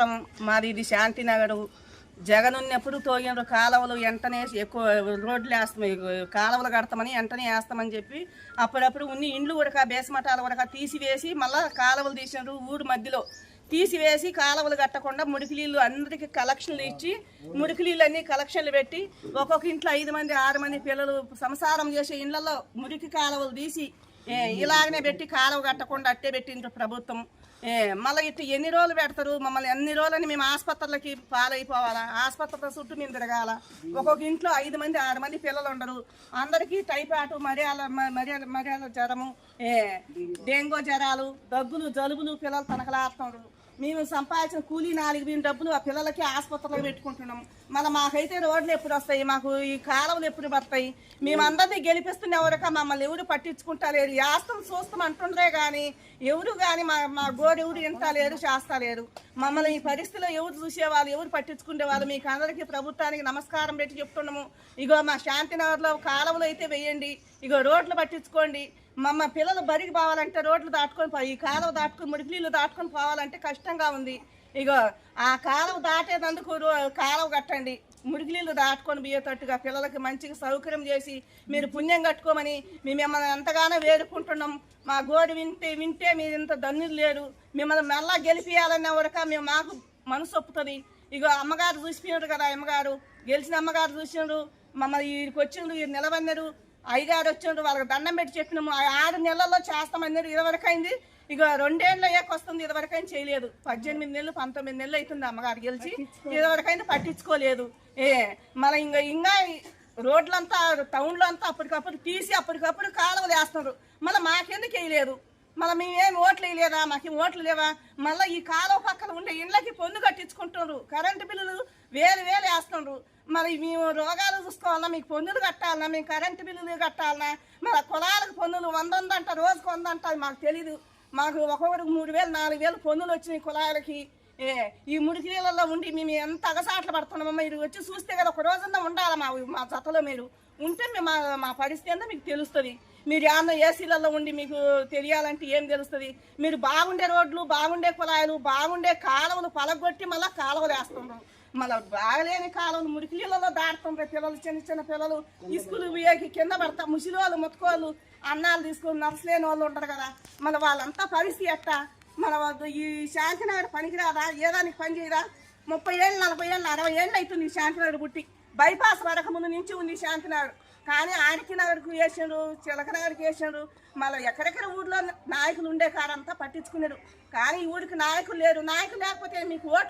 మొత్తం మాది ఇది శాంతినగర్. జగన్ ఉన్నప్పుడు తోగిన కాలువలు వెంటనే ఎక్కువ రోడ్లు వేస్తాం కాలువలు కడతామని వెంటనే వేస్తామని చెప్పి అప్పుడప్పుడు ఉన్ని ఇండ్లు ఉడక బేసమటాలు ఉడక తీసివేసి మళ్ళీ కాలువలు తీసినారు ఊరు మధ్యలో. తీసివేసి కాలువలు కట్టకుండా మురికి నీళ్ళు అందరికి కలెక్షన్లు ఇచ్చి మురికి నీళ్ళు అన్ని కలెక్షన్లు పెట్టి ఒక్కొక్క ఇంట్లో ఐదు మంది ఆరు మంది పిల్లలు సంసారం చేసే ఇళ్ళలో మురికి కాలువలు తీసి ఇలాగనే పెట్టి కాలువ కట్టకుండా అట్టే పెట్టిండ్రు ప్రభుత్వం. మళ్ళీ ఇటు ఎన్ని రోజులు పెడతారు? మమ్మల్ని ఎన్ని రోజులని మేము ఆసుపత్రులకి పాలైపోవాలా? ఆసుపత్రుల చుట్టూ మేము తిరగాల? ఒక్కొక్క ఇంట్లో ఐదు మంది ఆరు మంది పిల్లలు ఉండరు. అందరికీ టైఫాయిడ్ మరియాల మర్యాద మర్యాద జ్వరము డెంగ్యూ డెంగూ జ్వరాలు దగ్గులు జలుబులు పిల్లలు తనకలాడుతున్నారు మేము సంపాదించిన కూలీ నాలుగు వేలు డబ్బులు ఆ పిల్లలకి ఆసుపత్రిలో పెట్టుకుంటున్నాం మళ్ళీ మాకైతే రోడ్లు ఎప్పుడు వస్తాయి మాకు ఈ కాలువలు ఎప్పుడు పడతాయి? మేమందరినీ గెలిపిస్తున్న ఎవరక మమ్మల్ని ఎవరు పట్టించుకుంటలేరు. యాస్తం చూస్తాం అంటుండ్రే కానీ ఎవరు కానీ మా మా గోడు ఎవరు వింటలేరు చేస్తలేరు. మమ్మల్ని ఈ పరిస్థితిలో ఎవరు చూసేవాళ్ళు ఎవరు పట్టించుకునేవాళ్ళు మీకు అందరికీ ప్రభుత్వానికి నమస్కారం పెట్టి చెప్తున్నాము. ఇగో మా శాంతినగర్లో కాలువలు అయితే వేయండి ఇగో రోడ్లు పట్టించుకోండి. మమ్మ పిల్లలు బరికి పోవాలంటే రోడ్లు దాటుకొని ఈ కాలువ దాటుకొని మురికి నీళ్ళు దాటుకొని పోవాలంటే కష్టంగా ఉంది. ఇగో ఆ కాలువ దాటేదందుకు కాలువ కట్టండి. మురికి నీళ్ళు దాటుకొని పోయేటట్టుగా పిల్లలకి మంచిగా సౌకర్యం చేసి మీరు పుణ్యం కట్టుకోమని మేము మిమ్మల్ని ఎంతగానో వేడుకుంటున్నాం. మా గోరు వింటే వింటే మీరు ఇంత దన్నులు లేరు. మిమ్మల్ని మళ్ళా గెలిపియాలన్న వరక మేము మాకు మనసు ఒప్పుతుంది. ఇగో అమ్మగారు చూసిపోయినారు కదా అమ్మగారు. గెలిచిన అమ్మగారు చూసినారు. మమ్మల్ని వీరికి వచ్చిండ్రు వీరు నిలబడినారు. అయ్యగారు వచ్చిండ్రు వాళ్ళకి దండం పెట్టి చెప్పినాము. ఆరు నెలల్లో చేస్తామన్నారు ఇదివరకు అయింది ఇక రెండేళ్ళు అయ్యాక వస్తుంది ఇదివరకు అయినా చేయలేదు. పద్దెనిమిది నెలలు పంతొమ్మిది నెలలు అవుతుంది అమ్మగారు గెలిచి. ఇదివరకైనా పట్టించుకోలేదు. ఏ మళ్ళీ ఇంకా ఇంకా రోడ్లంతా టౌన్లో అంతా అప్పటికప్పుడు తీసి అప్పటికప్పుడు కాలువలు వేస్తున్నారు. మళ్ళీ మాకెందుకు వేయలేదు? మళ్ళీ మేమేం ఓట్లు వేయలేదా? మాకేం ఓట్లు లేవా? మళ్ళీ ఈ కాలువ పక్కన ఉండే ఇండ్లకి పొన్ను కట్టించుకుంటున్నారు. కరెంటు బిల్లులు వేలు వేలు వేస్తున్నారు మరి మేము రోగాలు చూసుకోవాలన్నా మీకు పన్నులు కట్టాలన్నా మేము కరెంటు బిల్లులు కట్టాలన్నా మరి కులాలకు పన్నులు వంద వందంట రోజుకు వందంట అది మాకు తెలీదు. మాకు ఒక్కొక్కరికి మూడు వేలు నాలుగు వేలు పన్నులు వచ్చినాయి కులాలకి. ఏ ఈ మురికి నీళ్ళల్లో ఉండి మేము ఎంత అగసాట్లు పడుతున్నామమ్మా మీరు వచ్చి చూస్తే కదా ఒక రోజన్నా ఉండాలి మా మా జతలో మీరు. ఉంటే మేము మా మా పరిస్థితి అంతా మీకు తెలుస్తుంది. మీరు ఏమన్నా ఏసీలలో ఉండి మీకు తెలియాలంటే ఏం తెలుస్తుంది? మీరు బాగుండే రోడ్లు బాగుండే కుళాయిలు బాగుండే కాలువలు పలగొట్టి మళ్ళీ కాలువలు వేస్తున్నారు మళ్ళీ బాగలేని కాలం మురికి నీళ్ళలో దాడుతుంటారు పిల్లలు చిన్న చిన్న పిల్లలు. ఇసుకులు వేగి కింద పడతా ముసిలి వాళ్ళు ముత్తుకోళ్ళు అన్నాలు తీసుకొని నర్సలేని వాళ్ళు ఉంటారు కదా. మళ్ళీ వాళ్ళంతా పరిస్థితి ఎట్టా? మన ఈ శాంతినగర్ పనికిరాదా? ఏదానికి పని చేయరా? ముప్పై ఏళ్ళు నలభై ఏళ్ళు అరవై ఏళ్ళు అవుతుంది ఈ శాంతినగర్ పుట్టి. బైపాస్ వరకు ముందు నుంచి ఉంది శాంతినగర్. కానీ ఆడికి నగర్కు వేసాడు చిలక వేసాడు మళ్ళీ ఎక్కడెక్కడ ఊర్లో నాయకులు ఉండే కారంతా పట్టించుకున్నాడు కానీ ఈ ఊరికి నాయకులు లేరు. నాయకులు లేకపోతే మీకు ఓట్లు